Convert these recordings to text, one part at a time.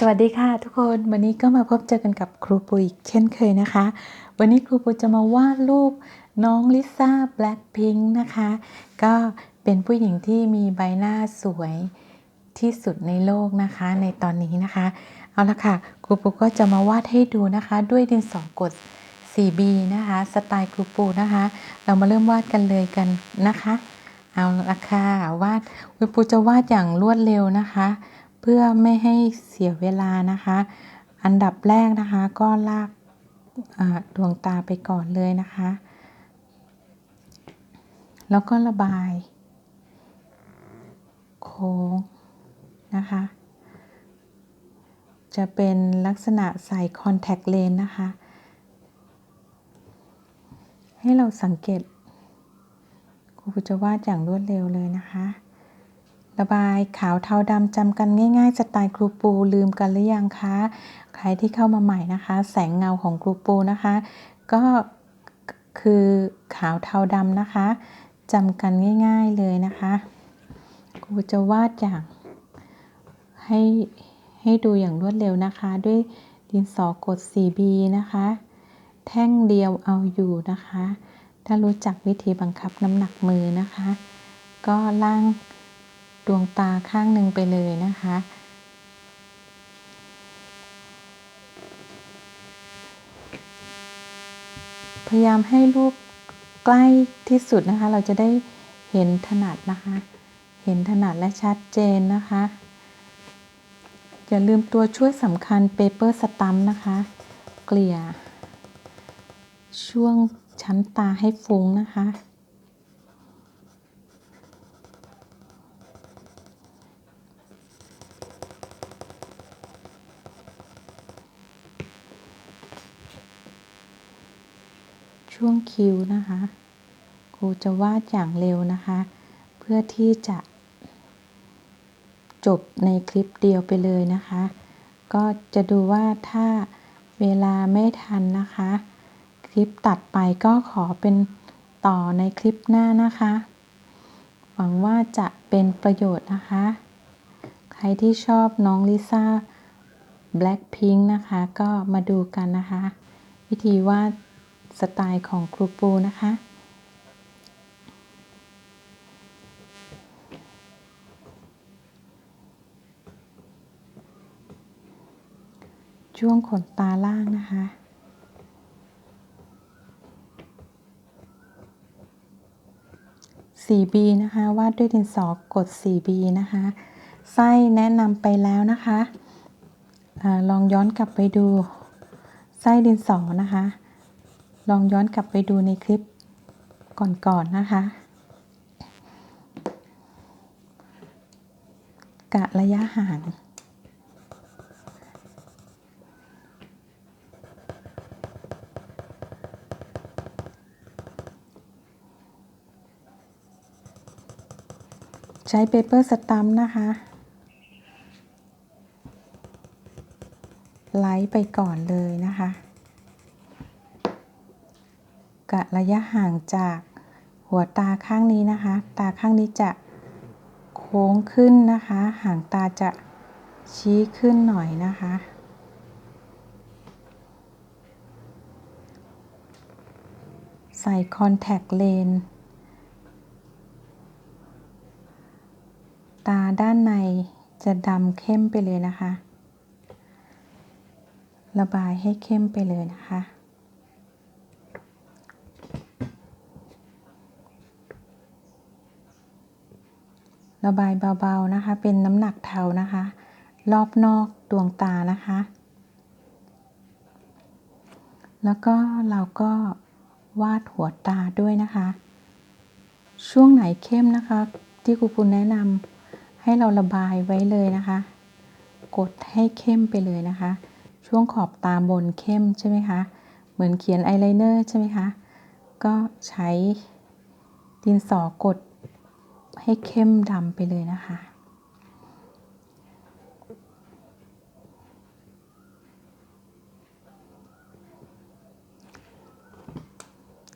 สวัสดีค่ะทุกคนวันนี้ก็มาพบเจอกันกับครูปุยอีกเช่นเคยนะคะ วันนี้ครูปุยจะมาวาดรูปน้องลิซ่าแบล็คพิงค์นะคะ ก็เป็นผู้หญิงที่มีใบหน้าสวยที่สุดในโลกนะคะ ในตอนนี้นะคะ เอาละค่ะ ครูปูก็จะมาวาดให้ดูนะคะ ด้วยดินสอกด 4B นะคะ สไตล์ครูปูนะคะ เรามาเริ่มวาดกันเลยกันนะคะ เอาละค่ะวาดครูปูจะวาดอย่างรวดเร็วนะคะ เพื่อไม่ให้เสียเวลานะคะ อันดับแรกนะคะก็ลากดวงตาไปก่อนเลยนะคะ แล้วก็ระบาย โค้งนะคะ จะเป็นลักษณะใส่คอนแทคเลนส์นะคะ ให้เราสังเกตครูจะวาดอย่างรวดเร็วเลยนะคะ ระบายขาวเทาดำจำกันง่ายๆสไตล์ครูปูลืมกันหรือยังคะ ใครที่เข้ามาใหม่นะคะ แสงเงาของครูปูนะคะ ก็คือขาวเทาดำนะคะจำกันง่าย ๆเลยนะคะครูจะวาดอย่างให้ให้ดูอย่างรวดเร็วนะคะ ด้วยดินสอกด 4B นะคะ แท่งเดียวเอาอยู่นะคะ ถ้ารู้จักวิธีบังคับน้ำหนักมือนะคะ ก็ล่าง ดวงตาข้างหนึ่งไปเลยนะคะ พยายามให้รูปใกล้ที่สุดนะคะ เราจะได้เห็นถนัดนะคะ เห็นถนัดและชัดเจนนะคะ อย่าลืมตัวช่วยสำคัญเปเปอร์สตัมนะคะ เกลี่ย ช่วงชั้นตาให้ฟุ้งนะคะ ช่วงคิ้วนะคะ ครูจะวาดอย่างเร็วนะคะ เพื่อที่จะจบในคลิปเดียวไปเลยนะคะ ก็จะดูว่าถ้าเวลาไม่ทันนะคะ คลิปตัดไปก็ขอเป็นต่อในคลิปหน้านะคะ หวังว่าจะเป็นประโยชน์นะคะ ใครที่ชอบน้องลิซ่า Blackpink นะคะ ก็มาดูกันนะคะ วิธีวาด สไตล์ของครูปูนะคะ ช่วงขนตาล่างนะคะ 4B นะคะ วาดด้วยดินสอกด 4B นะคะ ไส้แนะนำไปแล้วนะคะอลองย้อนกลับไปดู ไส้ดินสอนะคะ ลองย้อนกลับไปดูในคลิปก่อนๆนนะคะ กะระยะห่างใช้เปเปอร์สตัมนะคะ ไลท์ไปก่อนเลยนะคะ กะระยะห่างจากหัวตาข้างนี้นะคะ ตาข้างนี้จะโค้งขึ้นนะคะห่างตาจะชี้ขึ้นหน่อยนะคะ ใส่คอนแทคเลนส์ตาด้านในจะดำเข้มไปเลยนะคะ ระบายให้เข้มไปเลยนะคะ ระบายเบาๆนะคะ เป็นน้ำหนักเทานะคะ รอบนอกดวงตานะคะ แล้วก็เราก็วาดหัวตาด้วยนะคะ ช่วงไหนเข้มนะคะ ที่ครูปุณแนะนำให้เราระบายไว้เลยนะคะ กดให้เข้มไปเลยนะคะ ช่วงขอบตาบนเข้มใช่ไหมคะเหมือนเขียนอายไลเนอร์ใช่ไหมคะ ก็ใช้ดินสอกด ให้เข้มดำไปเลยนะคะ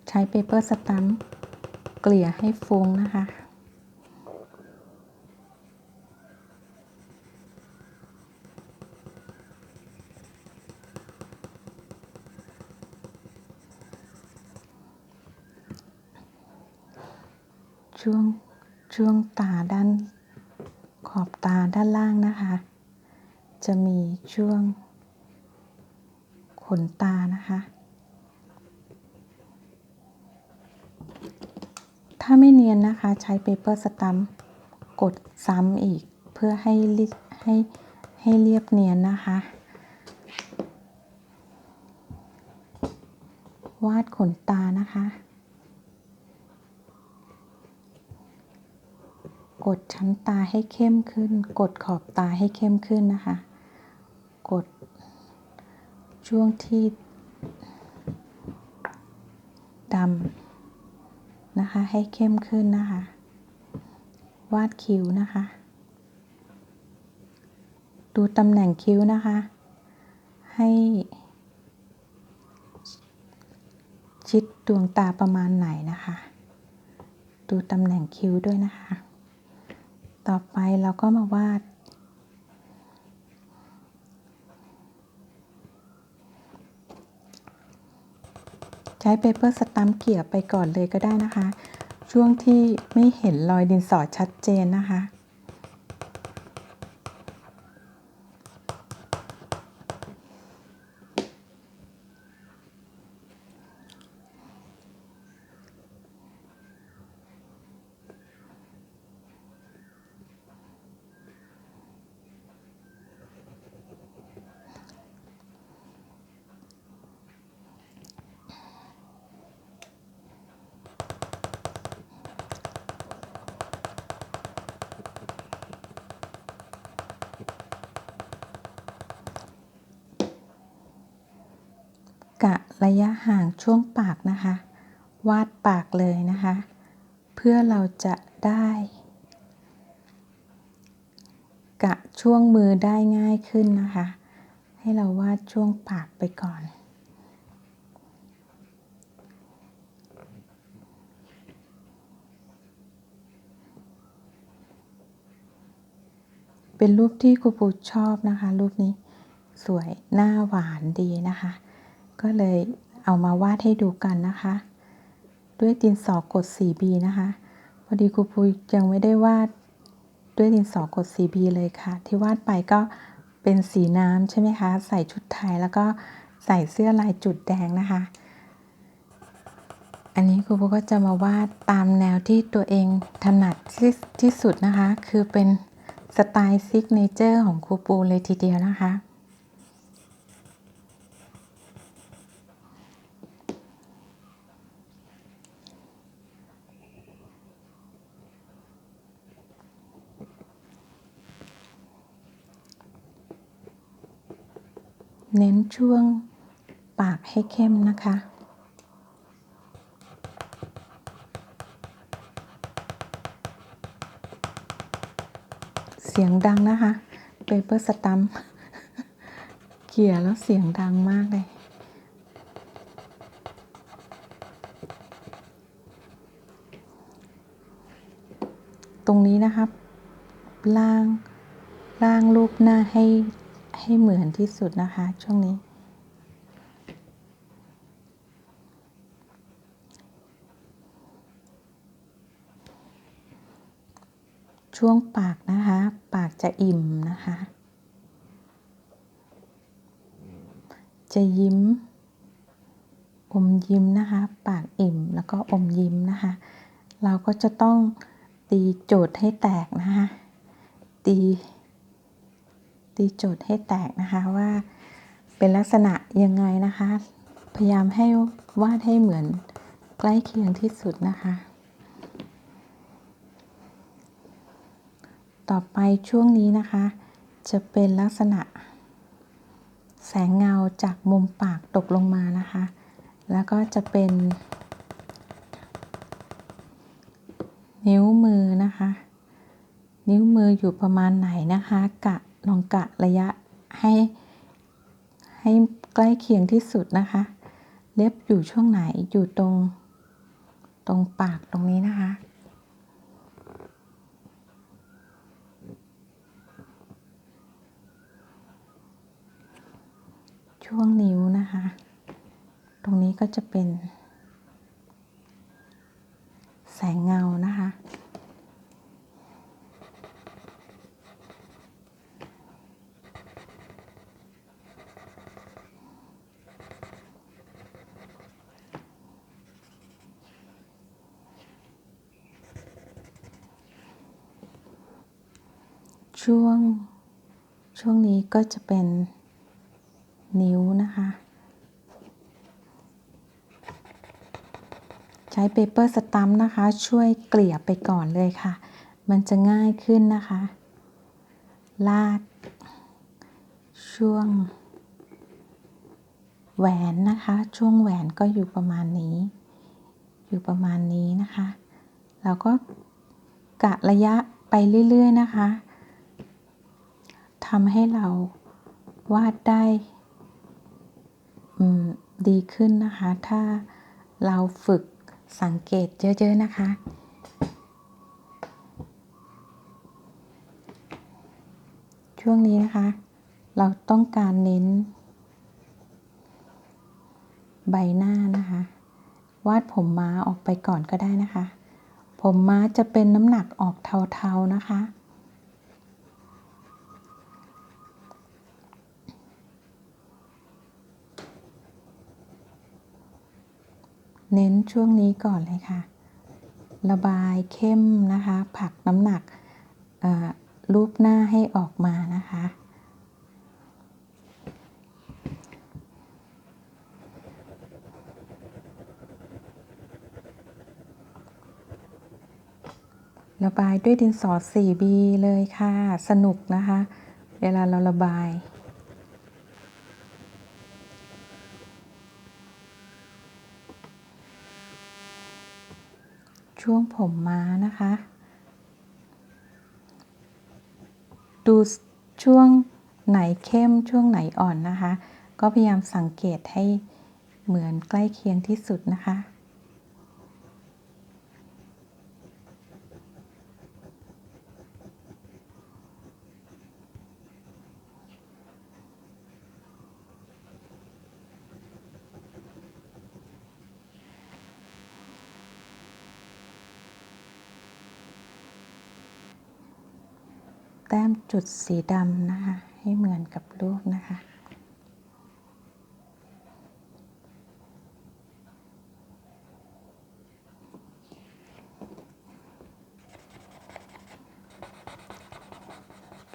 ใช้เปเปอร์สตัมเกลี่ยให้ฟูงนะคะช่วง ช่วงตาด้านขอบตาด้านล่างนะคะ จะมีช่วงขนตานะคะ ถ้าไม่เนียนนะคะใช้เปเปอร์สตัมกดซ้ำอีกเพื่อให้ลิให้ให้เรียบเนียนนะคะ วาดขนตานะคะ กดชั้นตาให้เข้มขึ้น กดขอบตาให้เข้มขึ้นนะคะ กดช่วงที่ดำนะคะ ให้เข้มขึ้นนะคะ วาดคิ้วนะคะ ดูตำแหน่งคิ้วนะคะ ให้ชิดดวงตาประมาณไหนนะคะ ดูตำแหน่งคิ้วด้วยนะคะ ต่อไปเราก็มาวาด ใช้เปเปอร์สตัมเกี่ยไปก่อนเลยก็ได้นะคะ ช่วงที่ไม่เห็นรอยดินสอชัดเจนนะคะ กะระยะห่างช่วงปากนะคะ วาดปากเลยนะคะ เพื่อเราจะได้ กะช่วงมือได้ง่ายขึ้นนะคะ ให้เราวาดช่วงปากไปก่อนเป็นรูปที่ครูปูชอบนะคะ รูปนี้สวยหน้าหวานดีนะคะ ก็เลยเอามาวาดให้ดูกันนะคะ ด้วยดินสอกด 4B นะคะ พอดีครูปูยังไม่ได้วาดด้วยดินสอกด 4B เลยค่ะ ที่วาดไปก็เป็นสีน้ำใช่ไหมคะ ใส่ชุดไทยแล้วก็ใส่เสื้อลายจุดแดงนะคะ อันนี้ครูปูก็จะมาวาดตามแนวที่ตัวเองถนัดที่ที่สุดนะคะ คือเป็นสไตล์ซิกเนเจอร์ของครูปูเลยทีเดียวนะคะ เน้นช่วงปากให้เข้มนะคะ เสียงดังนะคะเปเปอร์สตัมเขี่ยแล้วเสียงดังมากเลยตรงนี้นะครับ ล่างล่างรูปหน้าให้ ให้เหมือนที่สุดนะคะ ช่วงนี้ ช่วงปากนะคะ ปากจะอิ่มนะคะ จะยิ้ม อมยิ้มนะคะ ปากอิ่มแล้วก็อมยิ้มนะคะ เราก็จะต้องตีโจทย์ให้แตกนะคะตี ตีโจทย์ให้แตกนะคะว่าเป็นลักษณะยังไงนะคะ พยายามให้วาดให้เหมือนใกล้เคียงที่สุดนะคะ ต่อไปช่วงนี้นะคะ จะเป็นลักษณะ แสงเงาจากมุมปากตกลงมานะคะ แล้วก็จะเป็น นิ้วมือนะคะ นิ้วมืออยู่ประมาณไหนนะคะกะ ลองกะระยะให้ ให้ใกล้เคียงที่สุดนะคะ เล็บอยู่ช่วงไหนอยู่ตรง ตรงปากตรงนี้นะคะช่วงนิ้วนะคะ ตรงนี้ก็จะเป็น แสงเงานะคะ ช่วง ช่วงนี้ก็จะเป็นนิ้วนะคะ ใช้เปเปอร์สตัมนะคะ ช่วยเกลี่ยไปก่อนเลยค่ะ มันจะง่ายขึ้นนะคะ ลากช่วง แหวนนะคะ ช่วงแหวนก็อยู่ประมาณนี้ อยู่ประมาณนี้นะคะ แล้วก็กะระยะไปเรื่อย ๆ นะคะ ทำให้เราวาดได้ดีขึ้นนะคะ ถ้าเราฝึกสังเกตเยอะๆนะคะ ช่วงนี้นะคะ เราต้องการเน้น ใบหน้านะคะ วาดผมม้าออกไปก่อนก็ได้นะคะ ผมม้าจะเป็นน้ำหนักออกเทาๆนะคะ เน้นช่วงนี้ก่อนเลยค่ะ ระบายเข้มนะคะผลักน้ำหนักรูปหน้าให้ออกมานะคะ ระบายด้วยดินสอ 4B เลยค่ะ สนุกนะคะ เวลาเราระบาย ช่วงผมม้านะคะ ดูช่วงไหนเข้มช่วงไหนอ่อนนะคะ ก็พยายามสังเกตให้เหมือนใกล้เคียงที่สุดนะคะ แต้ม จุดสีดำนะคะ ให้เหมือนกับรูปนะคะ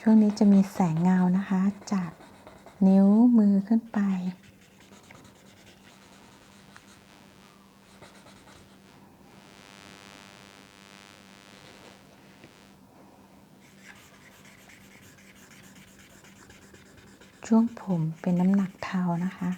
ช่วงนี้จะมีแสงเงานะคะ จากนิ้วมือขึ้นไป ช่วงผมเป็นน้ำหนักเทานะคะ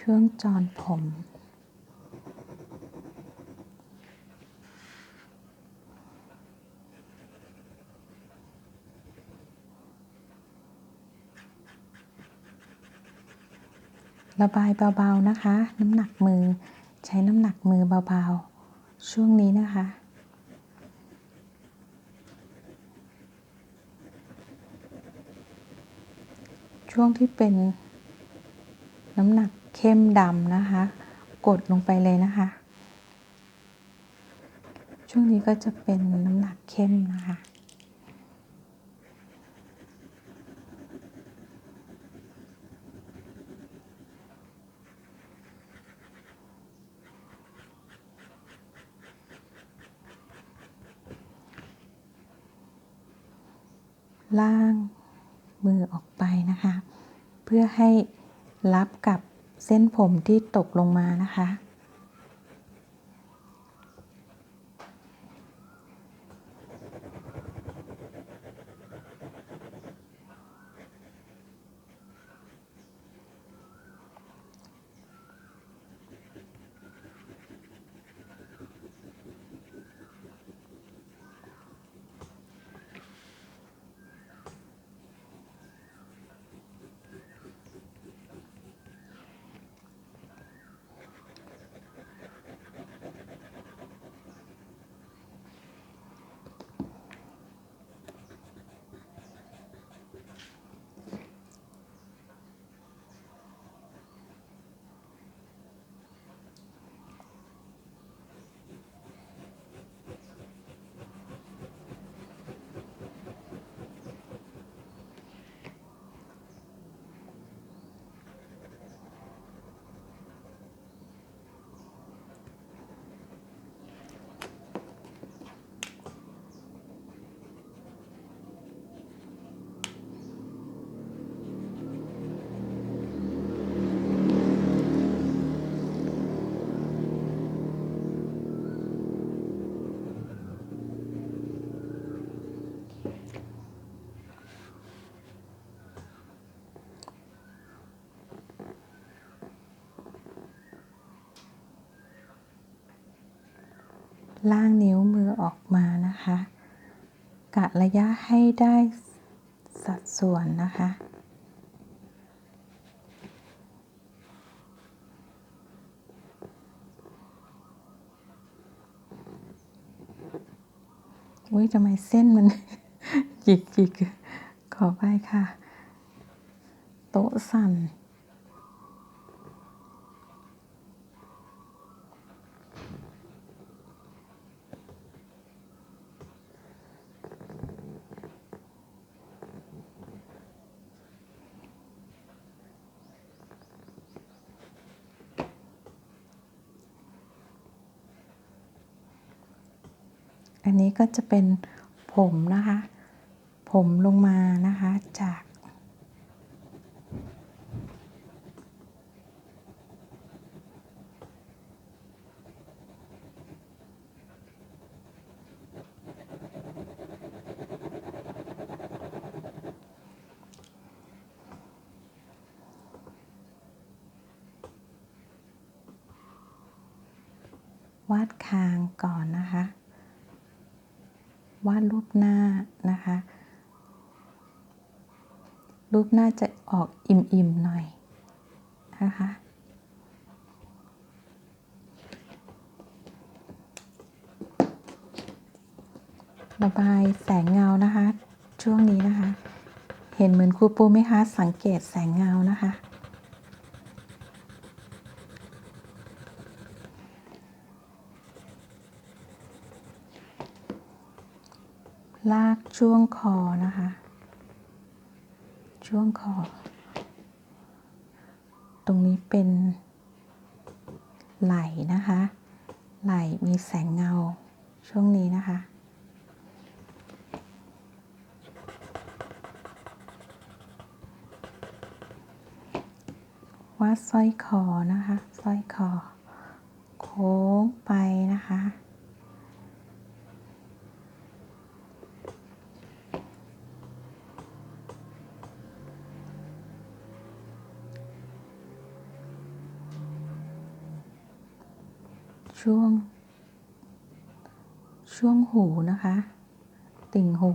ช่วงจอนผม ระบายเบาๆนะคะ น้ำหนักมือใช้น้ำหนักมือเบาๆ ช่วงนี้นะคะ ช่วงที่เป็นน้ำหนักเข้มดำนะคะ กดลงไปเลยนะคะ ช่วงนี้ก็จะเป็นน้ำหนักเข้มนะคะ ล่างมือออกไปนะคะ เพื่อให้รับกับเส้นผมที่ตกลงมานะคะ ล่างนิ้วมือออกมานะคะ กะระยะให้ได้สัดส่วนนะคะ อุ้ยทำไมเส้นมันหยิกหยิกขอไปค่ะ โต๊ะสั่น ก็จะเป็นผมนะคะ ผมลงมานะคะจากวาดคางก่อนนะคะ วาดรูปหน้านะคะ รูปหน้าจะออกอิ่มๆหน่อยนะคะระบายแสงเงานะคะ ช่วงนี้นะคะ เห็นเหมือนครูปูไหมคะ สังเกตแสงเงานะคะ ลากช่วงคอนะคะ ช่วงคอ ตรงนี้เป็น ไหล่นะคะ ไหล่มีแสงเงาช่วงนี้นะคะวาดสร้อยคอนะคะสร้อยคอ โค้งไปนะคะ ช่วง ช่วงหูนะคะ ติ่งหู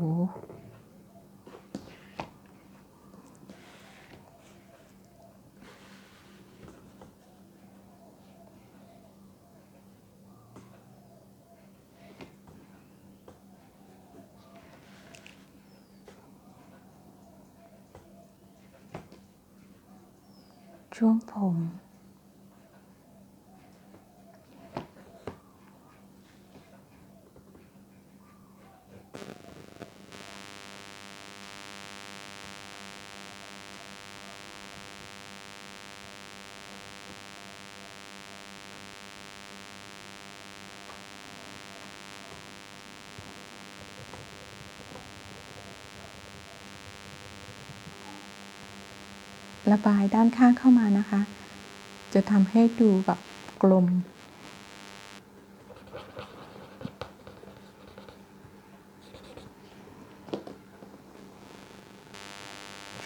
ช่วงผม ระบายด้านข้างเข้ามานะคะ จะทำให้ดูแบบกลม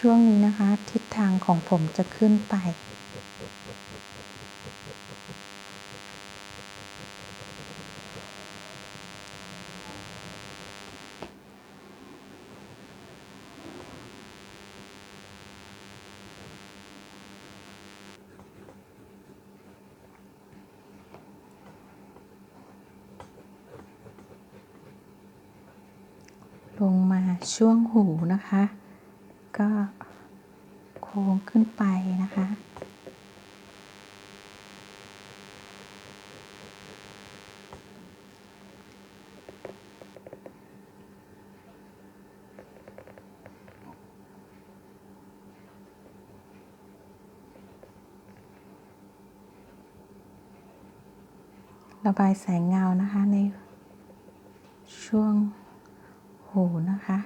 ช่วงนี้นะคะ ทิศทางของผมจะขึ้นไป ลงมาช่วงหูนะคะ ก็โค้งขึ้นไปนะคะ ระบายแสงเงานะคะในช่วงหูนะคะ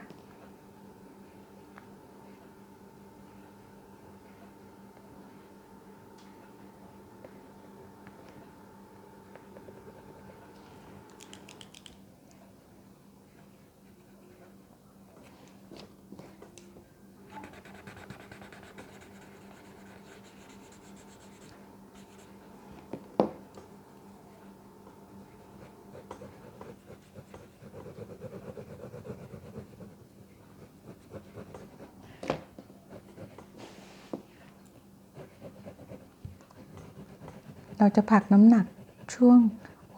เราจะผลักน้ำหนักช่วง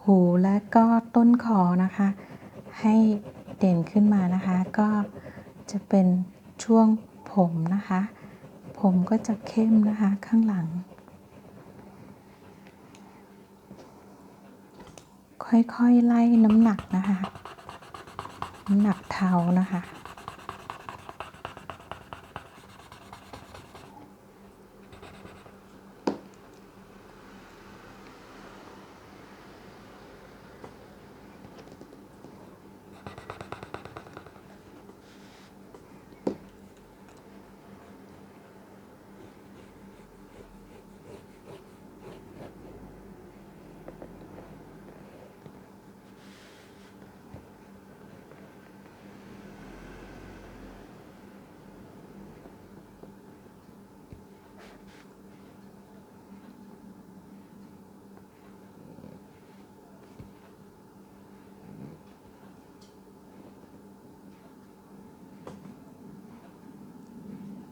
หูและก็ต้นคอนะคะ ให้เด่นขึ้นมานะคะ ก็จะเป็นช่วงผมนะคะ ผมก็จะเข้มนะคะข้างหลัง ค่อยๆไล่น้ำหนักนะคะ น้ำหนักเท้านะคะ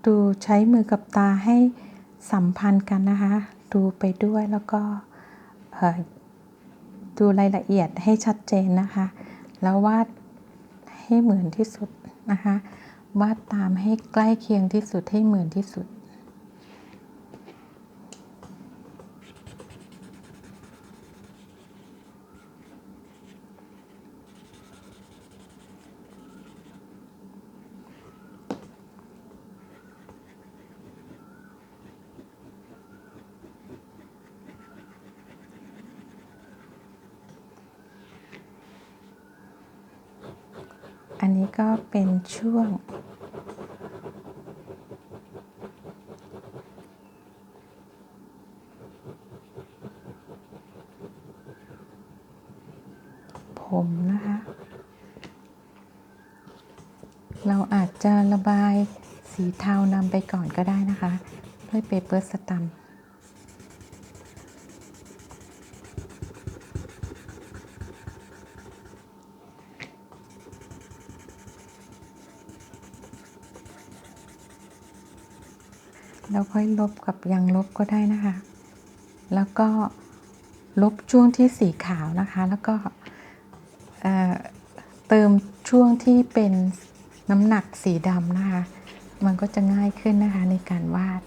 ดูใช้มือกับตาให้สัมพันธ์กันนะคะ ดูไปด้วยแล้วก็ดูรายละเอียดให้ชัดเจนนะคะ แล้ววาดให้เหมือนที่สุดนะคะ วาดตามให้ใกล้เคียงที่สุดให้เหมือนที่สุด อั นนี้ก็เป็นช่วง ผมนะคะ เราอาจจะระบายสีเทานำไปก่อนก็ได้นะคะ ด้วยเปเปอร์สตัมป์ ค่อยลบกับยังลบก็ได้นะคะ แล้วก็ลบช่วงที่สีขาวนะคะ แล้วก็เเติมช่วงที่เป็นน้ำหนักสีดำนะคะ มันก็จะง่ายขึ้นนะคะในการวาด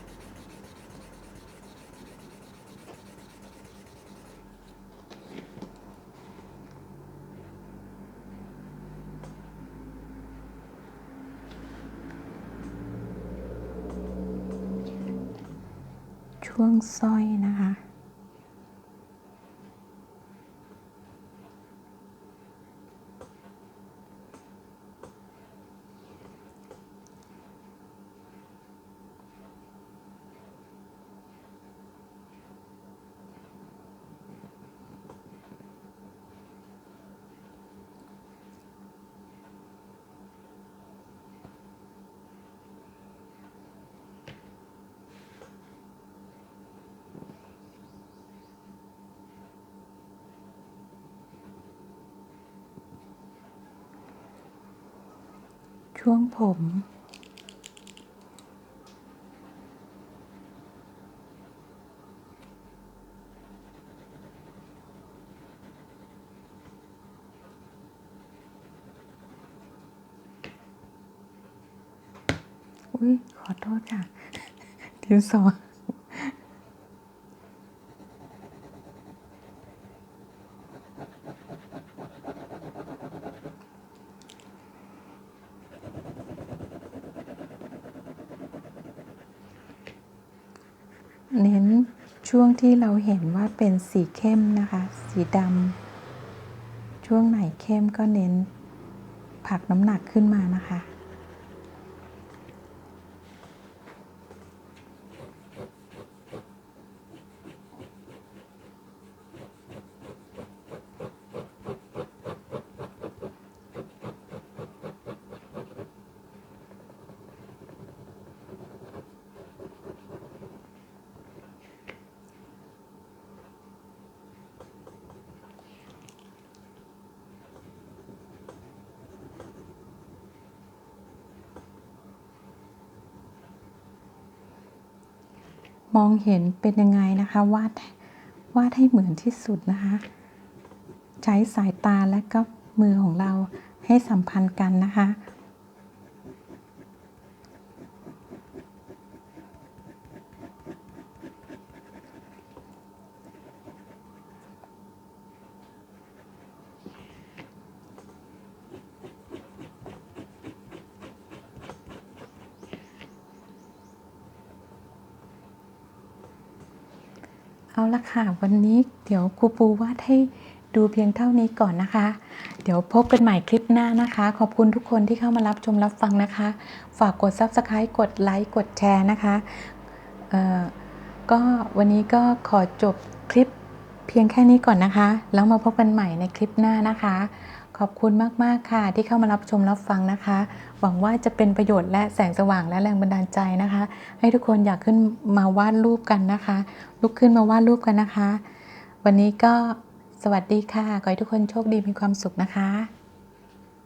ช่วงสร้อยนะคะ ช่วงผม อุ้ยขอโทษค่ะดินสอ เน้นช่วง ที่เราเห็นว่าเป็นสีเข้มนะคะ สีดำช่วงไหนเข้มก็เน้นผักน้ำหนักขึ้นมานะคะ มองเห็นเป็นยังไงนะคะวาดวาดให้เหมือนที่สุดนะคะ ใช้สายตาและก็มือของเราให้สัมพันธ์กันนะคะ เอาละค่ะ วันนี้เดี๋ยวครูปูวาดให้ดูเพียงเท่านี้ก่อนนะคะ เดี๋ยวพบกันใหม่คลิปหน้านะคะ ขอบคุณทุกคนที่เข้ามารับชมรับฟังนะคะ ฝากกด Subscribe กดไลค์กดแชร์นะคะก็วันนี้ก็ขอจบคลิปเพียงแค่นี้ก่อนนะคะ แล้วมาพบกันใหม่ในคลิปหน้านะคะ ขอบคุณมาก ๆ ค่ะ ที่เข้ามารับชมรับฟังนะคะ หวังว่าจะเป็นประโยชน์และแสงสว่างและแรงบันดาลใจนะคะ ให้ทุกคนอยากขึ้นมาวาดรูปกันนะคะ ลุกขึ้นมาวาดรูปกันนะคะ วันนี้ก็สวัสดีค่ะ ขอให้ทุกคนโชคดีมีความสุขนะคะ